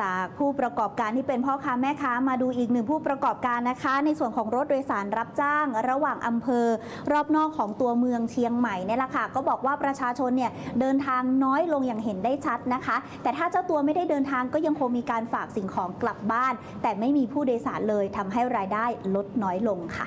จากผู้ประกอบการที่เป็นพ่อค้าแม่ค้ามาดูอีกหนึ่งผู้ประกอบการนะคะ ในส่วนของรถโดยสารรับจ้าง ระหว่างอำเภอ รอบนอกของตัวเมืองเชียงใหม่เนี่ยแหละค่ะก็บอกว่าประชาชนเนี่ยเดินทางน้อยลงอย่างเห็นได้ชัดนะคะ แต่ถ้าเจ้าตัวไม่ได้เดินทางก็ยังคงมีการฝากสิ่งของกลับบ้าน แต่ไม่มีผู้โดยสารเลยทำให้รายได้ลดน้อยลงค่ะ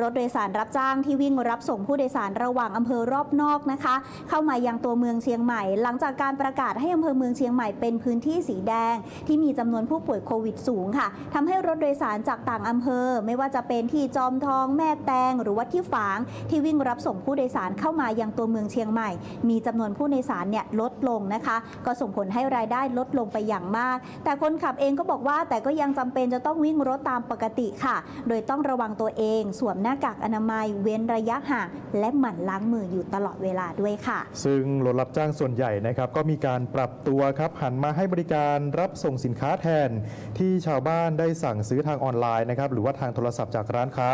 รถโดยสารรับจ้างที่วิ่งรับส่งผู้โดยสารระหว่างอำเภอรอบนอกนะคะ เข้ามายังตัวเมืองเชียงใหม่ หลังจากการประกาศให้อำเภอเมืองเชียงใหม่เป็นพื้นที่สีแดง ที่มีจำนวนผู้ป่วยโควิดสูงค่ะทำให้รถโดยสารจากต่างอำเภอ ไม่ว่าจะเป็นที่จอมทองแม่แตง หรือว่าที่ฝาง ที่วิ่งรับส่งผู้โดยสารเข้ามายังตัวเมืองเชียงใหม่ มีจำนวนผู้โดยสารเนี่ยลดลงนะคะ ก็ส่งผลให้รายได้ลดลงไปอย่างมาก แต่คนขับเองก็บอกว่าแต่ก็ยังจำเป็นจะต้องวิ่งรถตามปกติค่ะ โดยต้องระวังตัวเองสวมหน้ากากอนามัยเว้นระยะห่างและหมั่นล้างมืออยู่ตลอดเวลาด้วยค่ะ ซึ่งรถรับจ้างส่วนใหญ่นะครับก็มีการปรับตัวครับหันมาให้บริการรับส่งสินค้าแทน ที่ชาวบ้านได้สั่งซื้อทางออนไลน์นะครับหรือว่าทางโทรศัพท์จากร้านค้า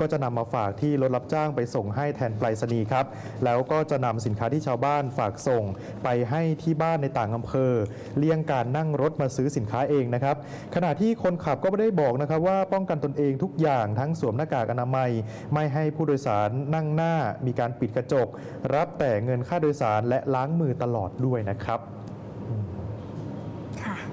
ก็จะนำมาฝากที่รถรับจ้างไปส่งให้แทนไปรษณีย์ครับแล้วก็จะนำสินค้าที่ชาวบ้านฝากส่ง ไปให้ที่บ้านในต่างอำเภอ เลี่ยงการนั่งรถมาซื้อสินค้าเองนะครับขณะที่คนขับก็ไม่ได้บอกนะครับว่าป้องกันตนเองทุกอย่างทั้งสวมหน้ากากอนามัยไม่ให้ผู้โดยสารนั่งหน้ามีการปิดกระจก รับแต่เงินค่าโดยสารและล้างมือตลอดด้วยนะครับ